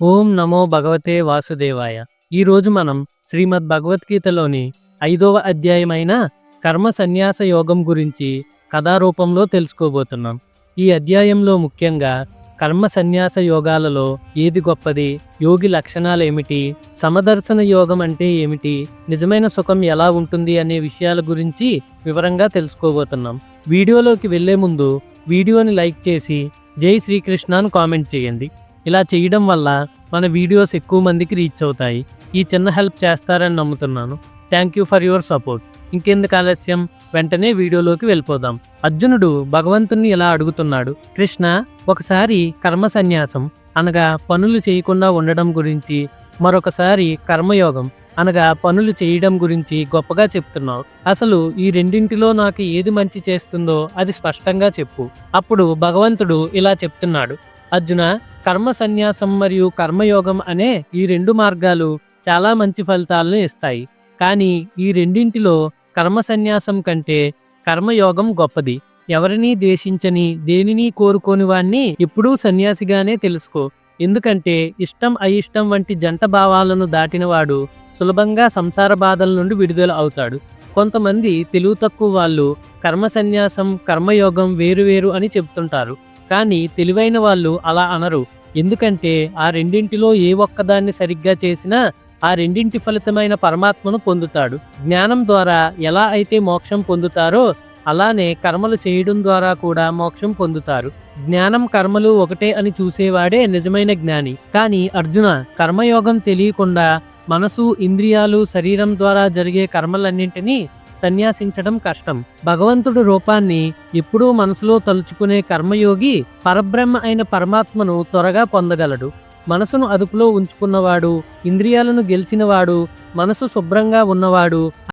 ఓం నమో భగవతే వాసుదేవాయ. ఈరోజు మనం శ్రీమద్ భగవద్గీతలోని ఐదవ అధ్యాయమైన కర్మ సన్యాస యోగం గురించి కథారూపంలో తెలుసుకోబోతున్నాం. ఈ అధ్యాయంలో ముఖ్యంగా కర్మ సన్యాస యోగాలలో ఏది గొప్పది యోగి లక్షణాలు ఏమిటి సమదర్శన యోగం అంటే ఏమిటి నిజమైన సుఖం ఎలా ఉంటుంది అనే విషయాల గురించి వివరంగా తెలుసుకోబోతున్నాం. వీడియోలోకి వెళ్ళే ముందు వీడియోని లైక్ చేసి జై శ్రీకృష్ణ అని కామెంట్ చేయండి. ఇలా చేయడం వల్ల మన వీడియోస్ ఎక్కువ మందికి రీచ్ అవుతాయి. ఈ చిన్న హెల్ప్ చేస్తారని నమ్ముతున్నాను. Thank you for your support ఇంకెందుకు ఆలస్యం? వెంటనే వీడియోలోకి వెళ్ళిపోదాం. అర్జునుడు భగవంతుణ్ణి ఇలా అడుగుతున్నాడు. కృష్ణ ఒకసారి కర్మ సన్యాసం అనగా పనులు చేయకుండా ఉండడం గురించి మరొకసారి కర్మయోగం అనగా పనులు చేయడం గురించి గొప్పగా చెప్తున్నావు. అసలు ఈ రెండింటిలో నాకు ఏది మంచి చేస్తుందో అది స్పష్టంగా చెప్పు. అప్పుడు భగవంతుడు ఇలా చెప్తున్నాడు. అర్జున కర్మ సన్యాసం మరియు కర్మయోగం అనే ఈ రెండు మార్గాలు చాలా మంచి ఫలితాలను ఇస్తాయి. కానీ ఈ రెండింటిలో కర్మ సన్యాసం కంటే కర్మయోగం గొప్పది. ఎవరినీ ద్వేషించని దేనిని కోరుకోని వాణ్ణి ఎప్పుడూ సన్యాసిగానే తెలుసుకో. ఎందుకంటే ఇష్టం అయిష్టం వంటి జంట భావాలను దాటినవాడు సులభంగా సంసార బాధల నుండి విడుదల అవుతాడు. కొంతమంది తెలుగు తక్కువ వాళ్ళు కర్మ సన్యాసం కర్మయోగం వేరువేరు అని చెప్తుంటారు. కానీ తెలివైన వాళ్ళు అలా అనరు. ఎందుకంటే ఆ రెండింటిలో ఏ ఒక్కదాన్ని సరిగ్గా చేసినా ఆ రెండింటి ఫలితమైన పరమాత్మను పొందుతాడు. జ్ఞానం ద్వారా ఎలా అయితే మోక్షం పొందుతారో అలానే కర్మలు చేయడం ద్వారా కూడా మోక్షం పొందుతారు. జ్ఞానం కర్మలు ఒకటే అని చూసేవాడే నిజమైన జ్ఞాని. కానీ అర్జున కర్మయోగం తెలియకుండా మనసు ఇంద్రియాలు శరీరం ద్వారా జరిగే కర్మలన్నింటినీ సన్యాసించడం కష్టం. భగవంతుడు రూపాన్ని ఎప్పుడూ మనసులో తలుచుకునే కర్మయోగి పరబ్రహ్మ అయిన పరమాత్మను త్వరగా పొందగలడు. మనసును అదుపులో ఉంచుకున్నవాడు ఇంద్రియాలను గెలిచినవాడు మనసు శుభ్రంగా ఉన్నవాడు